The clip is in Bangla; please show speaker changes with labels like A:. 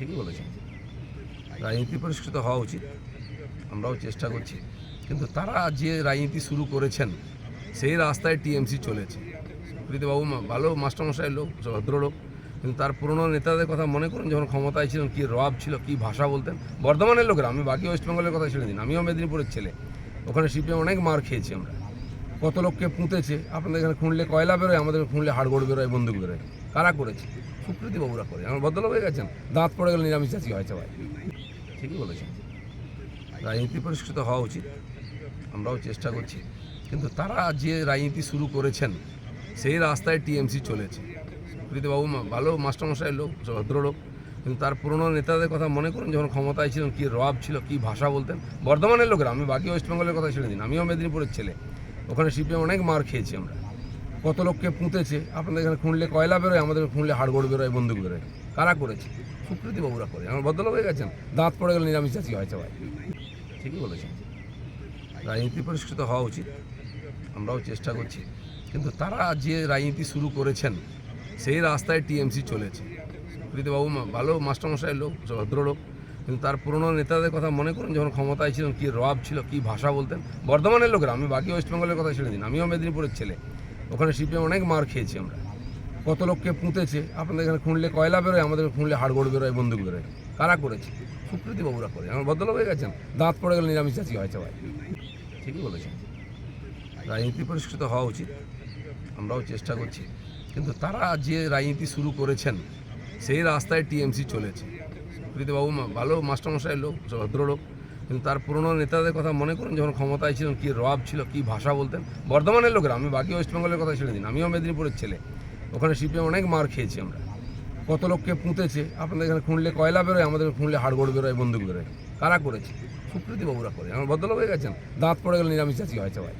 A: ঠিকই বলেছেন। রাজনীতি পরিষ্কৃত হওয়া উচিত, আমরাও চেষ্টা করছি। কিন্তু তারা যে রাজনীতি শুরু করেছেন, সেই রাস্তায় টিএমসি চলেছে। প্রীতিবাবু ভালো মাস্টারমশাই লোক, ভদ্রলোক, কিন্তু তার পুরনো নেতাদের কথা মনে করুন যখন ক্ষমতায় ছিলেন, কী রব ছিল, কী ভাষা বলতেন। বর্ধমানের লোকেরা, আমি বাকি ওয়েস্ট বেঙ্গলের কথা ছেড়ে দিন, আমিও মেদিনীপুরের ছেলে। ওখানে শিপে অনেক মার খেয়েছি আমরা। কত লোককে পুঁতেছে, আপনাদের এখানে খুঁড়লে কয়লা বেরোয়, আমাদের খুঁড়লে হাড়গোড় বেরোয়, বন্দুক বেরোয়। কারা করেছে? সুপ্রীতিবাবুরা করে। আমার ভদ্রলোক হয়ে গেছেন। দাঁত পড়ে গেলে নিরামিষ চাষি হয় সবাই। ঠিকই বলেছেন। রাজনীতি পরিষ্কৃত হওয়া উচিত। আমরাও চেষ্টা করছি। কিন্তু তারা যে রাজনীতি শুরু করেছেন, সেই রাস্তায় টিএমসি চলেছে। প্রীতিবাবু মা- ভালো মাস্টারমশাই লোক, ভদ্রলোক। কিন্তু তার পুরনো নেতাদের কথা মনে করুন, যখন ক্ষমতায় ছিলেন, কী রব ছিল, কী ভাষা বলতেন। বর্ধমানের লোকেরা, আমি বাকি ওয়েস্ট বেঙ্গলের কথা ছেড়ে দিন, আমিও মেদিনীপুরের ছেলে। ওখানে সিপিএম অনেক মার খেয়েছি আমরা। কত লোককে পুঁতেছে? আপনাদের এখানে খুঁড়লে কয়লা বেরোয়? আমাদের খুঁড়লে হাড়গোড় বেরোয়, বন্দুক বেরোয়। কারা করেছে? সুপ্রীতিবাবুরা করে। আমার ভদ্রলোক হয়ে গেছেন। দাঁত পড়ে গেলে নিরামিষ চাষি হয় সবাই ঠিকই বলেছেন। রাজনীতি পরিষ্কৃত হওয়া উচিত। আমরাও চেষ্টা করছি। কিন্তু তারা যে রাজনীতি শুরু করেছেন, সেই রাস্তায় টিএমসি চলেছে। প্রীতিবাবু ভালো মাস্টারমশাই লোক, ভদ্রলোক। কিন্তু তার পুরনো নেতাদের কথা মনে করুন, যখন ক্ষমতায় ছিলেন, কী রব ছিল, কী ভাষা বলতেন। বর্ধমানের লোকেরা, আমি বাকি ওয়েস্ট বেঙ্গলের কথা ছেড়ে দিন, আমিও মেদিনীপুরের ছেলে। ওখানে সিপিএম অনেক মার খেয়েছি আমরা। কত লোককে পুঁতেছে, আপনাদের এখানে খুঁড়লে কয়লা বেরোয়, আমাদের খুঁড়লে হাড়গোড় বেরোয়, বন্দুক বেরোয়। কারা করেছে? সুপ্রীতিবাবুরা করে। আমার ভদ্রলোক হয়ে গেছেন। দাঁত পড়ে গেলে, নিরামিষ চাষি হয় সবাই ঠিকই বলেছেন। রাজনীতি পরিষ্কৃত হওয়া উচিত, আমরাও চেষ্টা করছি। কিন্তু তারা যে রাজনীতি শুরু করেছেন, সেই রাস্তায় টিএমসি চলেছে। প্রীতিবাবু মা- ভালো মাস্টারমশাই লোক, ভদ্রলোক। কিন্তু তার পুরনো নেতাদের কথা মনে করুন, যখন ক্ষমতায় ছিলেন, কী রব ছিল, কী ভাষা বলতেন। বর্ধমানের লোকেরা, আমি বাকি ওয়েস্ট বেঙ্গলের কথা ছেড়ে দিন, আমিও মেদিনীপুরের ছেলে। ওখানে শিপে অনেক মার খেয়েছি আমরা। কত লোককে পুঁতেছে, আপনাদের এখানে খুঁড়লে কয়লা বেরোয়, আমাদের খুঁড়লে হাড়গোড় বেরোয়, বন্দুক বেরোয়। কারা করেছে? সুপ্রীতি সুপ্রীতিবাবুরা করে। আমার ভদ্রলোক হয়ে গেছেন, দাঁত পড়ে গেলে নিরামিষ চাষি হয় সবাই